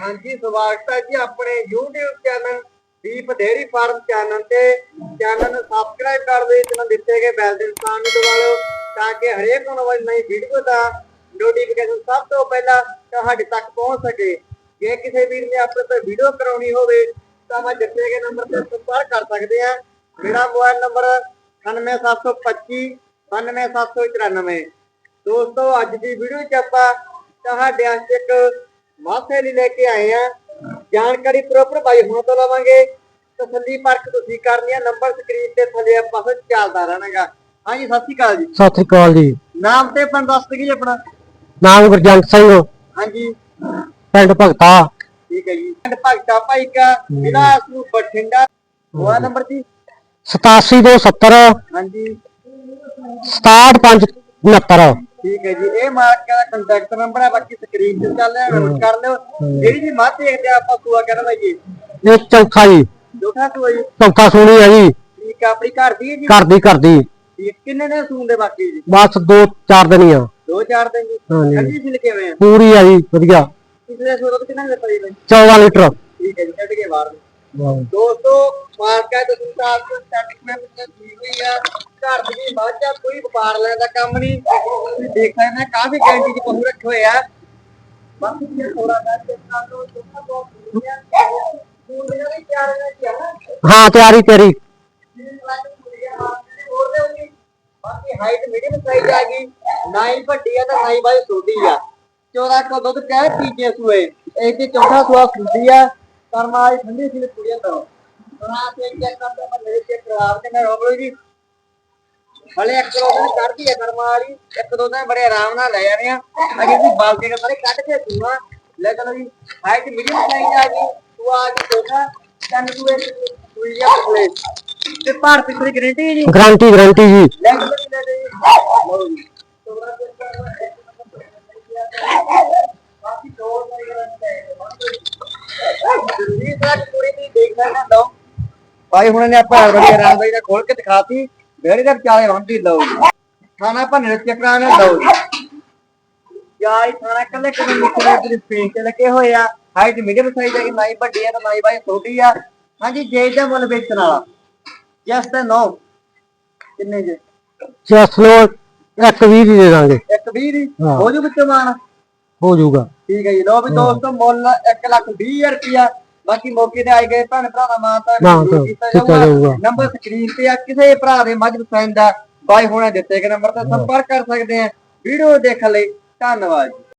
ਹਾਂਜੀ, ਸਵਾਗਤ ਹੈ ਜੀ ਆਪਣੇ YouTube channel Deep dairy farm channel ਤੇ। ਚੈਨਲ ਨੂੰ ਸਬਸਕ੍ਰਾਈਬ ਕਰ ਦਿਓ ਤੇ ਦਿੱਤੇ ਗਏ ਬੈਲ ਦੇ ਨਿਸ਼ਾਨ ਨੂੰ ਦਬਾ ਲਓ, ਤਾਂ ਕਿ ਹਰੇਕ ਆਉਣ ਵਾਲੀ ਨਈ ਵੀਡੀਓ ਦਾ ਨੋਟੀਫਿਕੇਸ਼ਨ ਸਭ ਤੋਂ ਪਹਿਲਾਂ ਤੁਹਾਡੇ ਤੱਕ ਪਹੁੰਚ ਸਕੇ। ਜੇ ਕਿਸੇ ਵੀਰ ਨੇ ਆਪਣੇ ਤੋਂ ਵੀਡੀਓ ਕਰਾਉਣੀ ਹੋਵੇ, ਤਾਂ ਮੈਂ ਦਿੱਤੇ ਗਏ ਨੰਬਰ ਤੇ ਸੰਪਰਕ ਕਰ ਸਕਦੇ ਆ ਮੇਰਾ ਮੋਬਾਈਲ ਨੰਬਰ 98725 99794 ਦੋਸਤੋ, ਅੱਜ ਦੀ ਵੀਡੀਓ 'ਚ ਆਪਾਂ ਤੁਹਾਡੇ ਵਾਸਤੇ ਇੱਕ ਮਾਥੇ ਲਈ ਲੈ ਕੇ ਆਏ ਆ। ਜਾਣਕਾਰੀ ਪ੍ਰੋਪਰ ਬਾਈ ਹੁਣ ਤੋਂ ਲਵਾਂਗੇ। ਤਸੱਲੀ ਪਰਖ ਤੁਸੀਂ ਕਰਨੀ ਆ ਨੰਬਰ ਸਕਰੀਨ ਤੇ ਥੱਲੇ ਆਪਾਂ ਫਿਰ ਚੱਲਦਾ ਰਹਿਣਾਗਾ। ਹਾਂਜੀ ਸਤਿ ਸ਼੍ਰੀ ਅਕਾਲ ਜੀ। ਸਤਿ ਸ੍ਰੀ ਅਕਾਲ ਜੀ। ਨਾਮ ਤੇ ਨੂੰ ਦੱਸ ਜੀ ਆਪਣਾ। ਨਾਮ ਗੁਰਜੰਟ ਸਿੰਘ। ਹਾਂਜੀ। ਪਿੰਡ ਭਗਤਾ। ਠੀਕ ਹੈ ਜੀ। ਪਿੰਡ ਭਗਤਾ ਭਾਈ ਕਾ ਜ਼ਿਲ੍ਹਾ ਨੂੰ ਬਠਿੰਡਾ। ਮੋਬਾਈਲ ਨੰਬਰ ਜੀ। 8770 ਹਾਂਜੀ। 67569 ਠੀਕ ਹੈ ਜੀ ਇਹ ਮਾਰਕ ਦਾ ਕੰਟੈਕਟ ਨੰਬਰ ਹੈ ਬਾਕੀ ਸਕਰੀਨ ਤੇ ਚੱਲ ਰਿਹਾ ਨੋਟ ਕਰ ਲਿਓ। ਜਿਹੜੀ ਜੀ ਮਾਂ ਦੇਖਦੇ ਆ ਆਪਾਂ ਸੂਆ ਕਹਿੰਦਾ ਜੀ। ਇਹ ਚੌਥਾ ਜੀ। ਜੋਖਾ ਸੂਆ ਜੀ। ਚੌਥਾ ਸੋਣੀ ਹੈ ਜੀ। ਠੀਕ ਆ ਆਪਣੀ ਘਰ ਦੀ ਹੈ ਜੀ? ਘਰ ਦੀ ਘਰ ਦੀ। ਠੀਕ ਕਿੰਨੇ ਨੇ ਸੂਣ ਦੇ ਬਾਕੀ ਜੀ? ਬਸ ਦੋ ਚਾਰ ਦਿਨ ਹੀ ਆ। ਦੋ ਚਾਰ ਦਿਨ ਜੀ। ਹਾਂਜੀ। ਸਿਲ ਕਿਵੇਂ ਆ? ਪੂਰੀ ਆ ਜੀ ਵਧੀਆ। ਪਿਛਲੇ ਤੋਂ ਕਿੰਨਾ ਦਿੱਤਾ ਜੀ ਬਾਈ 14 ਲੀਟਰ। ਠੀਕ ਹੈ ਜੀ ਕੱਢ ਕੇ ਬਾਹਰ। ਦੋਸਤੋ ਮਾਰਕਾ ਤੇ ਸੰਸਾਰ ਤੋਂ ਸਟੈਟਿਕ ਵਿੱਚ ਕੀ ਹੋਈ ਆ। ਘਰ ਦੀ ਬਾਜਾ ਕੋਈ ਵਪਾਰ ਲੈਣ ਦਾ ਕੰਮ ਨਹੀਂ। ਤੁਸੀਂ ਦੇਖ ਸਕਦੇ ਹੋ ਕਾਫੀ ਗੈਂਟੀ ਰੱਖੇ ਹੋਏ ਆ। ਬਾਕੀ ਥੋੜਾ ਬਹੁਤ ਦੇ ਤਿਆਰ ਹਾਂ ਤੇਰੀ ਬਾਕੀ ਹਾਈਟ ਮੀਡੀਅਮ ਸਾਈਜ਼ ਆ ਗਈ। ਨਾਈ ਵੱਡੀ ਆ ਤਾਂ ਨਾਈ ਬਾਈ ਛੋਟੀ ਆ। 14 ਕਿਲੋ ਦੁੱਧ ਕਹਿ ਪੀਜੇ ਸੂਏ। ਇਹ ਤੇ ਚੌਥਾ ਸੂਆ ਹੁੰਦੀ ਆ। ਕਰਮਾ ਵਾਲੀ ਠੰਡੀ ਸੀ ਕੁੜੀਆਂ ਤੋਂ। ਬਣਾ ਕੇ ਚੈੱਕ ਕਰਦੇ ਮੈਂ ਮੇਰੇ ਚੈੱਕ ਕਰਾ ਕੇ ਮੈਂ ਰੋਕ ਜੀ ਹਲੇ ਇੱਕ ਦੋ ਦਿਨ ਕੱਢਦੀ ਆ ਕਰਮਾ ਵਾਲੀ ਇੱਕ ਦੋ ਦਿਨ ਬੜੇ ਆਰਾਮ ਨਾਲ ਲੈ ਜਾਣੇ ਆ। ਅਜੇ ਵੀ ਬਾਲਕੇ ਦੇ ਸਾਰੇ ਕੱਢ ਕੇ ਦੂਆ ਲੈ ਚਲੋ ਜੀ ਹਾਈਟ ਮੀਡੀਅਮ ਸਾਈਜ਼ ਆ ਗਈ ਸੂਆ ਆ ਗਈ ਚੌਥਾ ਚੰਨ ਸੂਏ ਸੂਈ ਆ ਪਲੇ ਤੇ ਭਾਰਤ ਦੀ ਗਰੰਟੀ ਹੈ ਜੀ। ਗਾਰੰਟੀ ਗਾਰੰਟੀ ਜੀ। ਲੈ ਕੇ ਲੈ ਦੇ ਜੀ ਤੋੜਾ ਦੇ ਬਾਕੀ ਦੋ ਨਹੀਂ ਗਰੰਟੀ ਹੈ ਪੂਰੀ ਦੀ ਦੇਖ ਲੈਣਾ ਲਓ ਭਾਈ ਹੁਣ ਨੇ ਆਪਾਂ ਬੜੀ ਆਰਾਮ ਬਾਈ ਦਾ ਖੋਲ ਕੇ ਦਿਖਾਤੀ ਬੇੜੀ ਦਾ ਚਾਲੇ ਵੰਡੀ ਲਓ ਖਾਣਾ ਭੰਨੇ ਚੱਕਰਾਂ ਨੇ ਲਓ ਯਾਰ ਖਾਣਾ ਕੱਲੇ ਕੱਲੇ ਨਿਕਲੇ ਤੇ ਸਪੇਸ ਤੇ ਲੱਗੇ ਹੋਏ ਆ। ਹਾਈਟ ਮੀਡੀਅਮ ਸਾਈਜ਼ ਹੈ ਕਿ ਨਾਈ ਵੱਡੀ ਆ ਤਾਂ ਨਾਈ ਬਾਈ ਛੋਟੀ ਆ। ਹਾਂਜੀ ਜੇ ਦਾ ਮੁੱਲ ਵੇਚਣ ਵਾਲਾ। ਯਸ ਤੇ ਨੋ ਕਿੰਨੇ ਜੇ? ਜਸ ਲੋ ਇੱਕ ਵੀਹ ਦੀ ਦੇ ਦਾਂਗੇ। ਇੱਕ 20 ਦੀ? ਹਾਂ। ਹੋ ਜੂ ਵਿੱਚੋਂ ਮਾਨ ਹੋ ਜਾਊਗਾ ਠੀਕ ਹੈ ਜੀ। ਲੋ ਵੀ ਦੋਸਤੋ ਮੁੱਲ 1 ਲੱਖ 20000 ਰੁਪਿਆ ਬਾਕੀ ਮੌਕੇ ਤੇ ਆਏ ਗਏ ਭੈਣ ਭਰਾ ਦਾ ਮਾਂ ਤਾਂ ਮਾਂ ਜ਼ਰੂਰ ਤਾਂ ਕੀਤਾ ਕੀਤਾ ਜਾਊਗਾ। ਨੰਬਰ ਸਕਰੀਨ ਤੇ ਆ ਕਿਸੇ ਭਰਾ ਦੇ ਮੱਝ ਪਸੰਦ ਆ ਬਾਈ ਹੁਣੇ ਦਿੱਤੇ ਗਏ ਨੰਬਰ ਤੇ ਸੰਪਰਕ ਕਰ ਸਕਦੇ ਆ। ਵੀਡੀਓ ਦੇਖਣ ਲਈ ਧੰਨਵਾਦ ਜੀ।